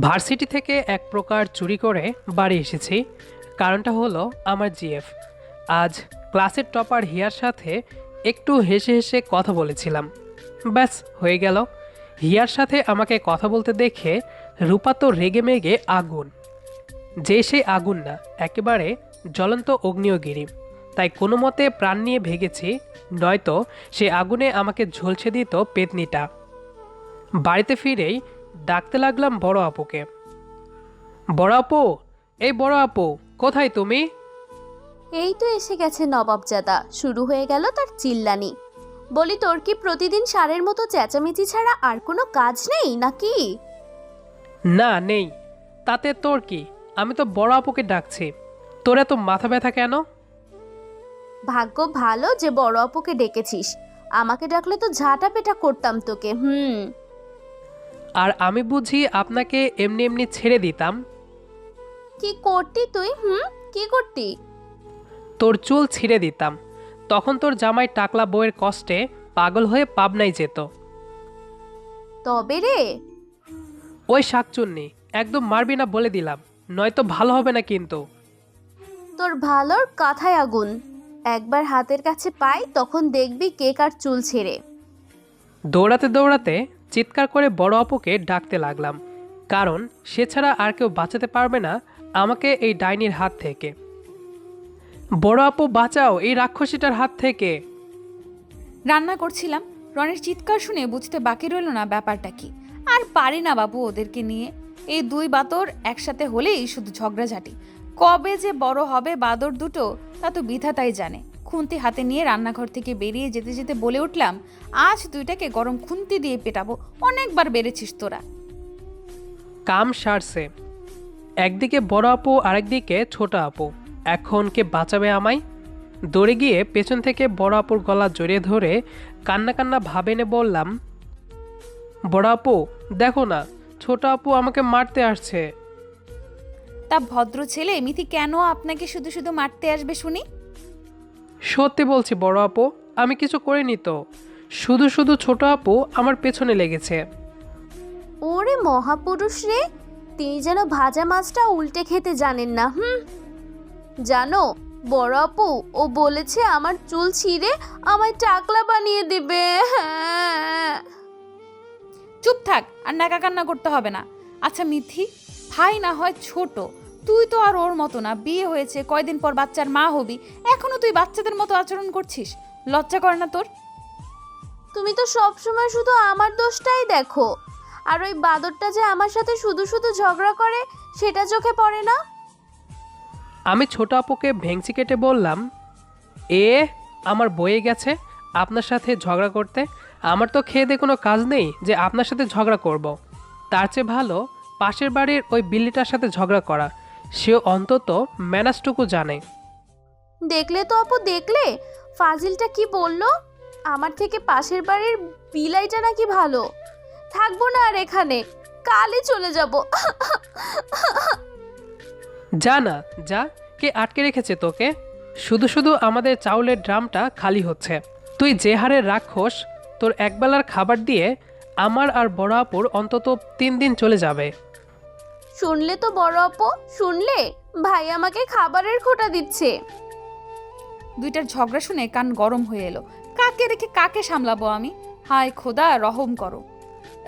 Varsity থেকে এক প্রকার চুরি করে বাড়ি এসেছি। কারণটা হলো আমার জিএফ। আজ ক্লাসের টপার হিয়ার সাথে একটু হেসে হেসে কথা বলেছিলাম। ব্যাস, হয়ে গেল। হিয়ার সাথে আমাকে কথা বলতে দেখে রূপা তো রেগে মেগে আগুন। যে সে আগুন না, একেবারে জ্বলন্ত অগ্নিয়গিরি তাই কোনো মতে প্রাণ নিয়ে ভেগেছি, নয়তো সে আগুনে আমাকে ঝলসে দিত পেতনিটা। বাড়িতে ফিরেই ডাকতে লাগলাম বড় আপুকে। বড় আপু এই বড় আপু কোথায় তুমি? এই তো এসে গেছে নবাবজাদা। শুরু হয়ে গেল তার চিল্লানি। বলি তোর কি প্রতিদিন সারের মতো চেঁচামেচি ছাড়া আর কোনো কাজ নেই নাকি? না নেই। তাতে তোর কি? আমি তো বড় আপুকে ডাকছি। তোর এত মাথা ব্যথা কেন? ভাগ্য ভালো যে বড় আপুকে ডেকেছিস। আমাকে ডাকলে তো ঝাঁটা পেটা করতাম তোকে হুম। আর আমি বুঝি আপনাকে এমনি এমনি ছেড়ে দিতাম। কি করতি তুই হুম? কি করতি? তোর চুল ছিঁড়ে দিতাম। তখন তোর জামাই টাকলা বইয়ের কষ্টে পাগল হয়ে পাবনাই যেত। তবে রে? ওই শাকচুন্নি একদম মারবি না বলে দিলাম। নয়তো ভালো হবে না কিন্তু। তোর ভালোর কাঁথায় আগুন। একবার হাতের কাছে পাই তখন দেখবি কে কার চুল ছেড়ে। দৌড়াতে দৌড়াতে চিৎকার করে বড় আপুকে ডাকতে লাগলাম। কারণ, সে ছাড়া আর কেউ বাঁচাতে পারবে না আমাকে এই ডাইনির হাত থেকে। বড় আপু, বাঁচাও এই রাক্ষসীটার হাত থেকে। রান্না করছিলাম। রনের চিৎকার শুনে বুঝতে বাকি রইল না ব্যাপারটা কি। আর পারি না বাবু ওদেরকে নিয়ে। এই দুই বাতর একসাথে হলেই শুধু ঝগড়াঝাটি। কবে যে বড় হবে বাদর দুটো, তা তো বিধাতাই জানে। খুন্তি হাতে নিয়ে রান্নাঘর থেকে বেরিয়ে যেতে যেতে বলে উঠলাম আজ দুইটাকে গরম খুন্তি দিয়ে পেটাবো অনেকবার বেড়েছিস তোরা। কাম সারছে। একদিকে বড় আপু আরেকদিকে ছোট আপু। এখন কে বাঁচাবে আমায়? দৌড়ে গিয়ে পেছন থেকে বড় আপুর গলা জড়িয়ে ধরে কান্না কান্না ভাবে ভাবেনে বললাম বড় আপু দেখো না ছোট আপু আমাকে মারতে আসছে। তা ভদ্র ছেলে মিথি কেন আপনাকে শুধু শুধু মারতে আসবে শুনি? সত্যি বলছি বড় আপু আমি কিছু করিনি তো। শুধু শুধু ছোট আপু আমার পেছনে লেগেছে। ওরে মহাপুরুষ রে তিনি যেন ভাজা মাছটা উল্টে খেতে জানেন না হুম? জানো বড় আপু ও বলেছে আমার চুল ছিঁড়ে আমায় টাকলা বানিয়ে দিবে হ্যাঁ। চুপ থাক আর নাকা কান্না করতে হবে না। আচ্ছা মিথি ভাই না হয় ছোট তুই তো আর ওর মতো না বিয়ে হয়েছে কয়দিন পর বাচ্চার মা হবি এখনও তুই বাচ্চাদের মতো আচরণ করছিস লজ্জা করে না তোর তুমি তো সব সময় শুধু আমার দোষটাই দেখো আর ওই বাদরটা যে আমার সাথে শুধু শুধু ঝগড়া করে সেটা চোখে পড়ে না আমি ছোট আপুকে ভেংচি কেটে বললাম এ আমার বয়ে গেছে আপনার সাথে ঝগড়া করতে আমার তো খেয়ে দিয়ে কোনো কাজ নেই যে আপনার সাথে ঝগড়া করব। তার চেয়ে ভালো পাশের বাড়ির ওই বিল্লিটার সাথে ঝগড়া করা সেও অন্তত ম্যানাসটুকু জানে। দেখলে তো আপু দেখলে? ফাজিলটা কি বলল? আমার থেকে পাশের বাড়ির বিলাইটা নাকি ভালো। থাকব না আর এখানে কালই চলে যাব। যা না যা কে আটকে রেখেছে তোকে? শুধু শুধু আমাদের চাউলের ড্রামটা খালি হচ্ছে। তুই যে হারে রাক্ষস তোর একবেলার খাবার দিয়ে আমার আর বড় আপুর অন্তত তিন দিন চলে যাবে। শুনলে তো বড় আপু, শুনলে? ভাই আমাকে খাবারের খোটা দিচ্ছে। দুইটার ঝগড়া শুনে কান গরম হয়ে এলো। কাকে রেখে কাকে সামলাবো আমি? হায় খোদা, রহম করো।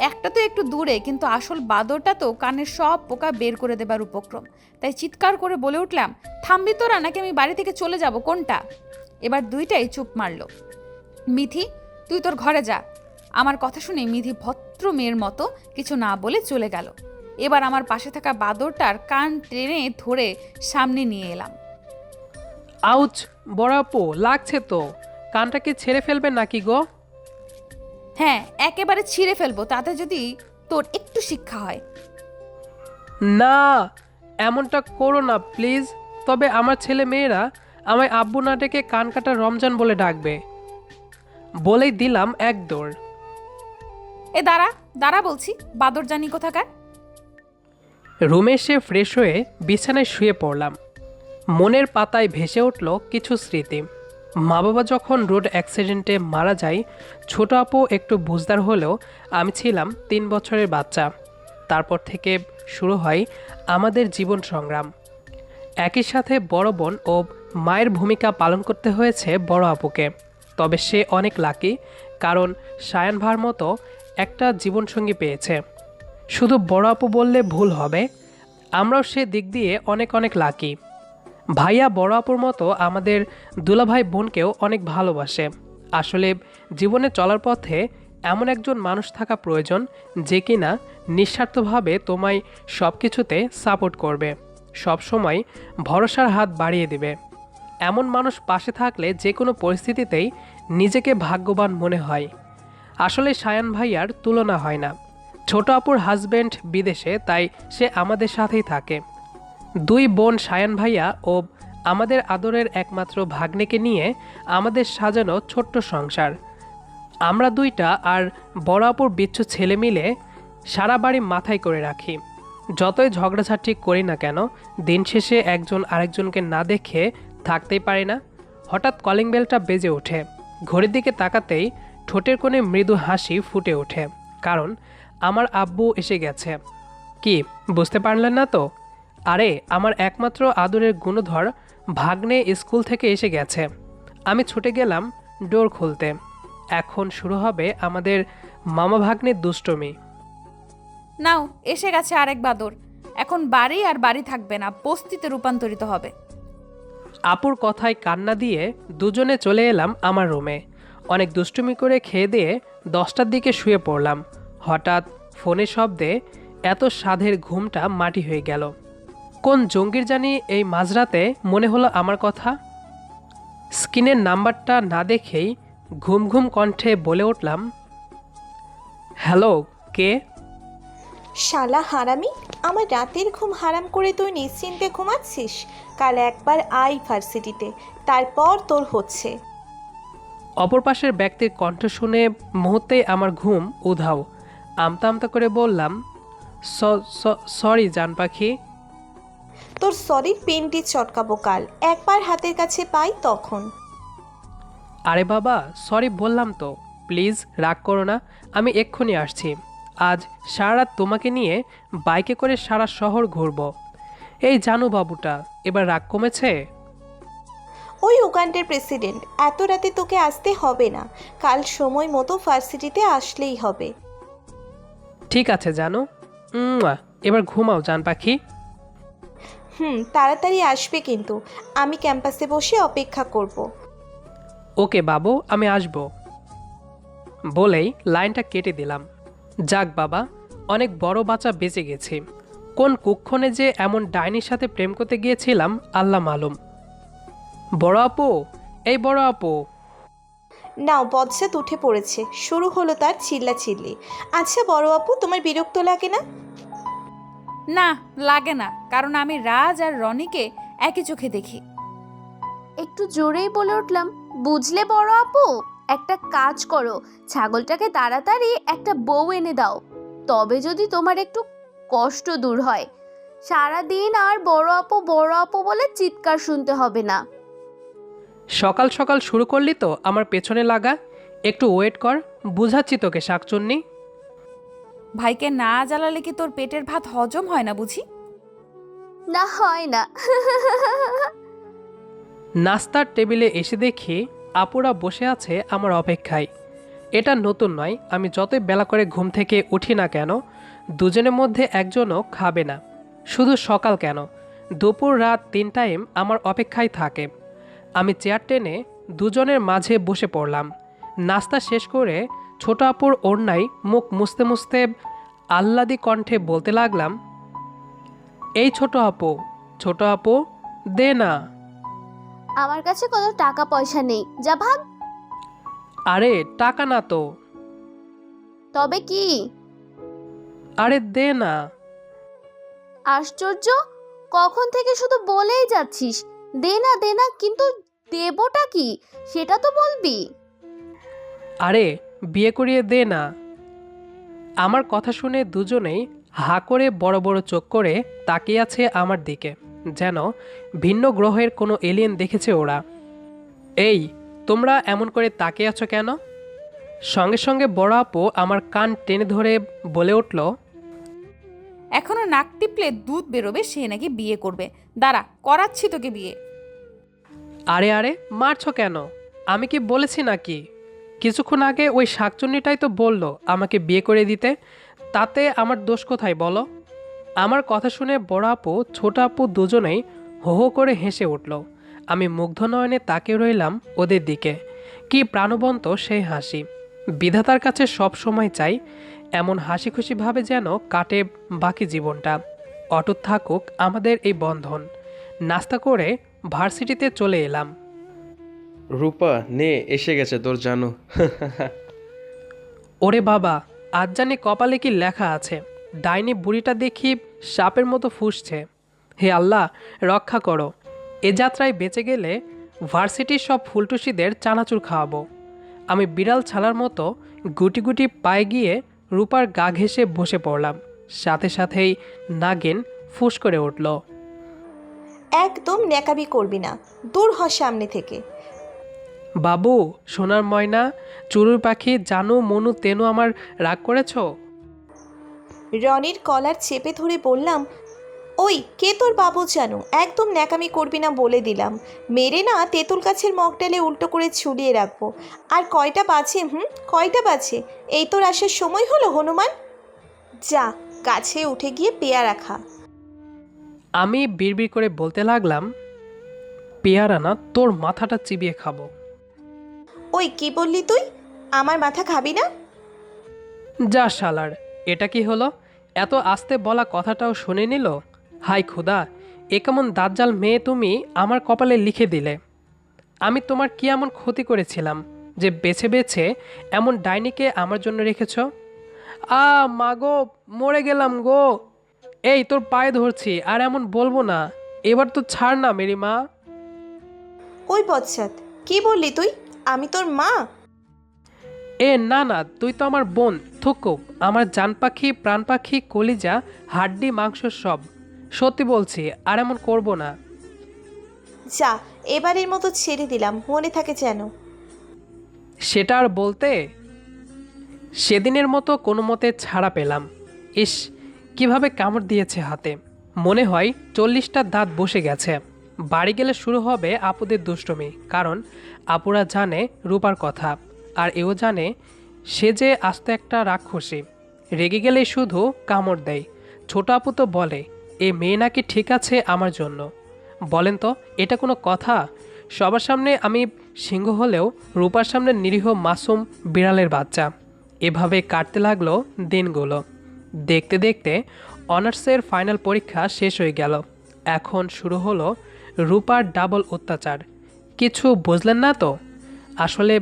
একটা তো একটু দূরে, কিন্তু আসল বাদরটা তো কানের সব পোকা বের করে দেবার উপক্রম। তাই চিৎকার করে বলে উঠলাম, থামবি তোরা, নাকি আমি বাড়ি থেকে চলে যাব? কোনটা? এবার দুইটাই চুপ মারলো। মিথি, তুই তোর ঘরে যা। আমার কথা শুনে মিথি ভদ্র মেয়ের মতো কিছু না বলে চলে গেল। এবার আমার পাশে থাকা বাদরটার কান টেনে ধরে সামনে নিয়ে এলাম। আউচ বড় আপু লাগছে তো। কানটাকে ছেড়ে ফেলবে নাকি গো? হ্যাঁ একেবারে ছিঁড়ে ফেলব তাতে যদি তোর একটু শিক্ষা হয়। না এমনটা করো না প্লিজ। তবে আমার ছেলে মেয়েরা আমায় আব্বু না ডেকে কান কাটা রমজান বলে ডাকবে। বলেই দিলাম এক দৌড়। এ দাঁড়া দাঁড়া বলছি বাদর জানি কোথাকার? রুমে এসে ফ্রেশ হয়ে বিছানায় শুয়ে পড়লাম। মনের পাতায় ভেসে উঠল কিছু স্মৃতি। মা বাবা যখন রোড অ্যাক্সিডেন্টে মারা যায়, ছোট আপু একটু বুঝদার হলেও আমি ছিলাম তিন বছরের বাচ্চা। তারপর থেকে শুরু হয় আমাদের জীবন সংগ্রাম। একই সাথে বড় বোন ও মায়ের ভূমিকা পালন করতে হয়েছে বড় আপুকে। তবে সে অনেক লাকি কারণ সায়ান ভার মতো একটা জীবনসঙ্গী পেয়েছে। শুধু বড় আপু বললে ভুল হবে। আমরাও সে দিক দিয়ে অনেক অনেক লাকি ভাইয়া বড় আপুর মতো আমাদের দুলাভাই বোনকেও অনেক ভালোবাসে। আসলে জীবনে চলার পথে এমন একজন মানুষ থাকা প্রয়োজন যে কিনা নিঃস্বার্থভাবে তোমায় সব কিছুতে সাপোর্ট করবে। সব সময় ভরসার হাত বাড়িয়ে দেবে। এমন মানুষ পাশে থাকলে যে কোনো পরিস্থিতিতেই নিজেকে ভাগ্যবান মনে হয়। আসলে সায়ান ভাইয়ার তুলনা হয় না। ছোট আপুর হাজবেন্ড বিদেশে, তাই সে আমাদের সাথেই থাকে। দুই বোন সায়ান ভাইয়া ও আমাদের আদরের একমাত্র ভাগ্নেকে নিয়ে আমাদের সাজানো ছোট্ট সংসার। আমরা দুইটা আর বড় আপুর বিচ্ছু ছেলে মিলে সারা বাড়ি মাথায় করে রাখি। যতই ঝগড়াঝাটি করি না কেন, দিন শেষে একজন আরেকজনকে না দেখে থাকতেই পারি না। হঠাৎ কলিং বেলটা বেজে ওঠে। ঘড়ির দিকে তাকাতেই ঠোঁটের কোণে মৃদু হাসি ফুটে ওঠে। কারণ আমার আব্বু এসে গেছে। কি বুঝতে পারলেন না তো? আরে আমার একমাত্র আদরের গুণধর ভাগ্নে স্কুল থেকে এসে গেছে। আমি ছুটে গেলাম ডোর খুলতে। এখন শুরু হবে আমাদের মামা ভাগ্নের দুষ্টমি। নাও এসে গেছে আরেক বাদর। এখন বাড়ি আর বাড়ি থাকবে না বস্তিতে রূপান্তরিত হবে। আপুর কথায় কান্না দিয়ে দুজনে চলে এলাম আমার রুমে। অনেক দুষ্টুমি করে খেয়ে দিয়ে দশটার দিকে শুয়ে পড়লাম। হঠাৎ ফোনে শব্দে এত সাধের ঘুমটা মাটি হয়ে গেল। কোন জঙ্গির জানি এই মাঝরাতে মনে হলো আমার কথা? স্ক্রিনের নাম্বারটা না দেখেই ঘুম ঘুম কণ্ঠে বলে উঠলাম হ্যালো কে? শালা হারামি আমার রাতের ঘুম হারাম করে তুই নিশ্চিন্তে ঘুমাচ্ছিস? কাল একবার আই ভার্সিটিতে তারপর তোর হচ্ছে। অপর পাশের ব্যক্তির কণ্ঠ শুনে মুহূর্তেই আমার ঘুম উধাও। আমতা আমতা করে বললাম সরি জান পাখি। তোর সরির পেনটি চটকাবো কাল একবার হাতের কাছে পাই তখন। আরে বাবা সরি বললাম তো প্লিজ রাগ করো না আমি এক্ষুনি আসছি। আজ সারা রাত তোমাকে নিয়ে বাইকে করে সারা শহর ঘুরব। এই জানু বাবুটা এবার রাগ কমেছে? ওই উগান্ডের প্রেসিডেন্ট এত রাতে তোকে আসতে হবে না কাল সময় মতো ভার্সিটিতে আসলেই হবে। ঠিক আছে জানো? এবার ঘুমাও জান পাখি। হুম তাড়াতাড়ি আসবে কিন্তু। আমি ক্যাম্পাসে বসে অপেক্ষা করব। ওকে বাবু আমি আসব। বলেই লাইনটা কেটে দিলাম। যাক বাবা অনেক বড় বাচ্চা বেঁচে গেছি। কোন কুক্ষণে যে এমন ডাইনির সাথে প্রেম করতে গিয়েছিলাম আল্লাহ মালুম। বড় আপু এই বড় আপু। নাও বজ্জাত উঠে পড়েছে। শুরু হলো তার চিল্লা চিল্লি আচ্ছা বড় আপু তোমার বিরক্ত লাগে না? না লাগে না কারণ আমি রাজ আর রনিকে একই চোখে দেখি। একটু জোরেই বলে উঠলাম বুঝলে বড় আপু? একটা কাজ করো ছাগলটাকে তাড়াতাড়ি একটা বউ এনে দাও। তবে যদি তোমার একটু কষ্ট দূর হয়। সারাদিন আর বড় আপু বড় আপু বলে চিৎকার শুনতে হবে না। সকাল সকাল শুরু করলি তো আমার পেছনে লাগা। একটু ওয়েট কর বুঝাচ্ছি তোকে শাকচুন্নি। ভাইকে না জ্বালালে কি তোর পেটের ভাত হজম হয় না বুঝি? না হয় না। নাস্তার টেবিলে এসে দেখি আপুরা বসে আছে আমার অপেক্ষায়। এটা নতুন নয় আমি যতই বেলা করে ঘুম থেকে উঠি না কেন দুজনের মধ্যে একজনও খাবে না। শুধু সকাল কেন দুপুর রাত তিন টাইম আমার অপেক্ষায় থাকে। আমি চেয়ার টেনে দুজনের মাঝে বসে পড়লাম। নাস্তা শেষ করে ছোট আপুর ওড়নায় মুখ মুছতে মুছতে আহ্লাদি কণ্ঠে বলতে লাগলাম এই ছোট আপু ছোট আপু দে না। আমার কাছে কোনো টাকা পয়সা নেই যা ভাগ আরে টাকা না তো। তবে কি? আরে দে না। আশ্চর্য কখন থেকে শুধু বলেই যাচ্ছিস? দে না দে না কিন্তু দেবটা কি? সেটা তো বলবি। আরে বিয়ে করিয়ে দে না। আমার কথা শুনে দুজনেই হা করে বড় বড় চোখ করে তাকিয়ে আছে আমার দিকে যেন ভিন্ন গ্রহের কোনো এলিয়েন দেখেছে ওরা। এই তোমরা এমন করে তাকিয়ে আছো কেন? সঙ্গে সঙ্গে বড় আপু আমার কান টেনে ধরে বলে উঠল এখনও নাক টিপলে দুধ বেরোবে সে নাকি বিয়ে করবে। দাঁড়া করাচ্ছি তোকে বিয়ে। আরে আরে, মারছো কেন? আমি কি বলেছি নাকি? কিছুক্ষণ আগে ওই শাকচুন্নিটাই তো বলল আমাকে বিয়ে করে দিতে। তাতে আমার দোষ কোথায় বলো? আমার কথা শুনে বড় আপু, ছোট আপু দুজনেই হো হো করে হেসে উঠল। আমি মুগ্ধ নয়নে তাকে রইলাম ওদের দিকে। কি প্রাণবন্ত সেই হাসি। বিধাতার কাছে সব সময় চাই এমন হাসি খুশিভাবে যেন কাটে বাকি জীবনটা। অটুট থাকুক আমাদের এই বন্ধন। নাস্তা করে ভার্সিটিতে চলে এলাম। রূপা নে এসে গেছে তোর জানো। ওরে বাবা আজ জানি কপালে কি লেখা আছে। ডাইনি বুড়িটা দেখি সাপের মতো ফুসছে। হে আল্লাহ রক্ষা করো। এ যাত্রায় বেঁচে গেলে ভার্সিটির সব ফুলটুসিদের চানাচুর খাওয়াবো। আমি বিড়াল ছালার মতো গুটি গুটি পায়ে গিয়ে রূপার গা ঘেঁষে বসে পড়লাম। সাথে সাথেই নাগিন ফুস করে উঠল। একদম ন্যাকাবি করবি না। দূর হ সামনে থেকে। বাবু সোনার ময়না চুরুর পাখি জানো মনু তেনু আমার রাগ করেছ? রনির কলার চেপে ধরে বললাম ওই কে তোর বাবু জানো? একদম ন্যাকামি করবি না বলে দিলাম। মেরে না তেঁতুল গাছের মগডালে উল্টো করে ছুলিয়ে রাখব। আর কয়টা বাজে হুম? কয়টা বাজে? এই তোর আসার সময় হলো হনুমান? যা গাছে উঠে গিয়ে পেয়ারা খা। আমি বিড়বিড় করে বলতে লাগলাম পেয়ারা না তোর মাথাটা চিবিয়ে খাব। ওই কি বললি তুই? আমার মাথা খাবি না? যা শালার এটা কি হলো? এত আস্তে বলা কথাটাও শুনে নিল? হাই খুদা এ কেমন দাজ্জাল মেয়ে তুমি আমার কপালে লিখে দিলে। আমি তোমার কি এমন ক্ষতি করেছিলাম যে বেছে বেছে এমন ডাইনিকে আমার জন্য রেখেছ? আ মা গো মরে গেলাম গো। এই তোর পায়ে ধরছি আর এমন বলব না। এবার তো ছাড় না মেরি মা। ওই বচ্চাত কি বললি তুই? আমি তোর মা? এ না না তুই তো আমার বোন থুকু। আমার জান পাখি প্রাণ পাখি কলিজা হাড্ডি মাংস সব। সত্যি বলছি আর এমন করব না। যা এবারের মতো ছেড়ে দিলাম মনে থাকে যেন। সেটা আর বলতে? সেদিনের মতো কোনো মতে ছাড়া পেলাম। ইস কীভাবে কামড় দিয়েছে হাতে? মনে হয় চল্লিশটা দাঁত বসে গেছে। বাড়ি গেলে শুরু হবে আপুদের দুষ্টমি, কারণ আপুরা জানে রূপার কথা, আর এও জানে সে যে আস্ত একটা রাক্ষসী। রেগে গেলেই শুধু কামড় দেয়। ছোট আপু তো বলে, এ মেয়ে নাকি ঠিক আছে আমার জন্য। বলেন তো, এটা কোনো কথা? সবার সামনে আমি সিংহ হলেও রূপার সামনে নিরীহ মাসুম বিড়ালের বাচ্চা। এভাবে কাটতে লাগল দিনগুলো। দেখতে দেখতে অনার্সের ফাইনাল পরীক্ষা শেষ হয়ে গেল। এখন শুরু হলো রূপার ডাবল অত্যাচার। কিছু বুঝলেন না তো? আসলে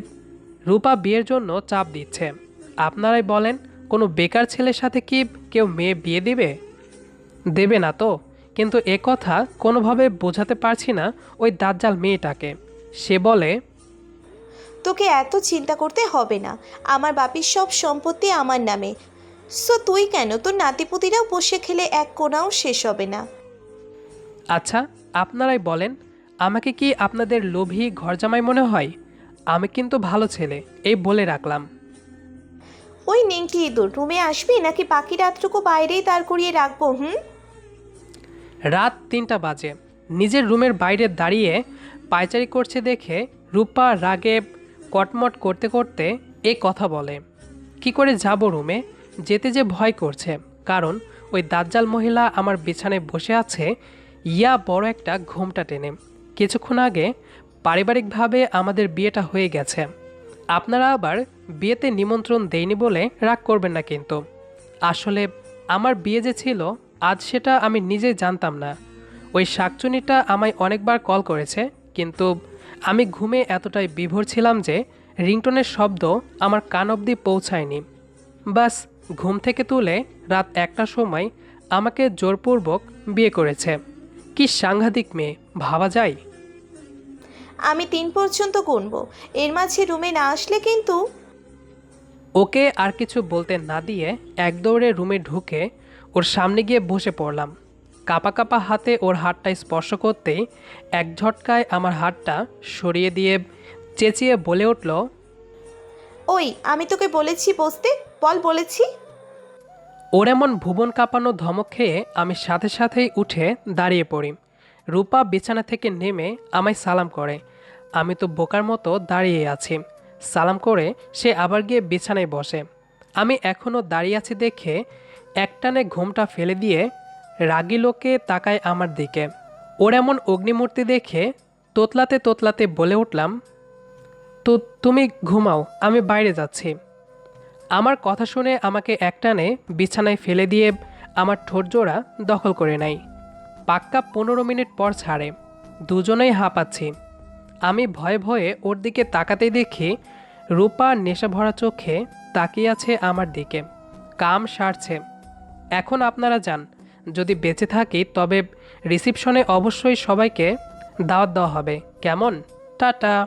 রূপা বিয়ের জন্য চাপ দিচ্ছে। আপনারাই বলেন, কোনো বেকার ছেলের সাথে কি কেউ মেয়ে বিয়ে দিবে? দেবে না তো। কিন্তু এ কথা কোনোভাবে বোঝাতে পারছি না ওই দাজ্জাল মেয়েটাকে। সে বলে, তোকে এত চিন্তা করতে হবে না। আমার বাপির সব সম্পত্তি আমার নামে। সো তুই কেন? তোর নাতিপুতিরাও বসে খেলে এক কোনাও শেষ হবে না। আচ্ছা আপনারাই বলেন আমাকে কি আপনাদের লোভী ঘরজামাই মনে হয়? আমি কিন্তু ভালো ছেলে এই বলে রাখলাম। ওই নিংটি ইঁদুর রুমে আসবি নাকি বাকি রাতটুকু বাইরেই দাঁড় করিয়ে রাখব হুম? রাত তিনটা বাজে। নিজের রুমের বাইরে দাঁড়িয়ে পায়চারি করছে দেখে রূপা রাগে কটমট করতে করতে এ কথা বলে। কি করে যাব রুমে? যেতে যে ভয় করছে, কারণ ওই দাজ্জাল মহিলা আমার বিছানায় বসে আছে, ইয়া বড় একটা ঘুমটা টেনে। কিছুক্ষণ আগে পারিবারিকভাবে আমাদের বিয়েটা হয়ে গেছে। আপনারা আবার বিয়েতে নিমন্ত্রণ দেয়নি বলে রাগ করবেন না কিন্তু। আসলে আমার বিয়ে যে ছিল, আজ সেটা আমি নিজেই জানতাম না। ওই শাকচুনিটা আমায় অনেকবার কল করেছে, কিন্তু আমি ঘুমে এতটাই বিভোর ছিলাম যে রিংটনের শব্দ আমার কান অবধি পৌঁছায়নি। বাস ঘুম থেকে তুলে রাত একটার সময় আমাকে জোরপূর্বক বিয়ে করেছে। কি সাংঘাতিক মেয়ে ভাবা যায়? আমি তিন পর্যন্ত গুনবো। এর মাঝে রুমে না আসলে কিন্তু ওকে আর কিছু বলতে না দিয়ে এক দৌড়ে রুমে ঢুকে ওর সামনে গিয়ে বসে পড়লাম। কাপা কাপা হাতে ওর হাতটা স্পর্শ করতেই এক ঝটকায় আমার হাতটা সরিয়ে দিয়ে চেঁচিয়ে বলে উঠল ওই আমি তোকে বলেছি বসতে? বল বলেছি। ওর এমন ভুবন কাঁপানো ধমক খেয়ে আমি সাথে সাথেই উঠে দাঁড়িয়ে পড়ি। রূপা বিছানা থেকে নেমে আমায় সালাম করে। আমি তো বোকার মতো দাঁড়িয়ে আছি। সালাম করে সে আবার গিয়ে বিছানায় বসে। আমি এখনও দাঁড়িয়ে আছি দেখে একটানে ঘুমটা ফেলে দিয়ে রাগি লোকে তাকায় আমার দিকে। ওর এমন অগ্নিমূর্তি দেখে তোতলাতে তোতলাতে বলে উঠলাম, তো তুমি ঘুমাও, আমি বাইরে যাচ্ছি। আমার কথা শুনে আমাকে একটানে বিছানায় ফেলে দিয়ে আমার ঠোঁটজোড়া দখল করে নেয়। পাক্কা পনেরো মিনিট পর ছাড়ে। দুজনেই হাঁপাচ্ছি। আমি ভয়ে ভয়ে ওর দিকে তাকাতেই দেখি রূপা নেশা ভরা চোখে তাকিয়ে আছে আমার দিকে। কাম সারছে। এখন আপনারা যান। যদি বেঁচে থাকি, তবে রিসিপশনে অবশ্যই সবাইকে দাওয়াত দেওয়া হবে। কেমন? টাটা।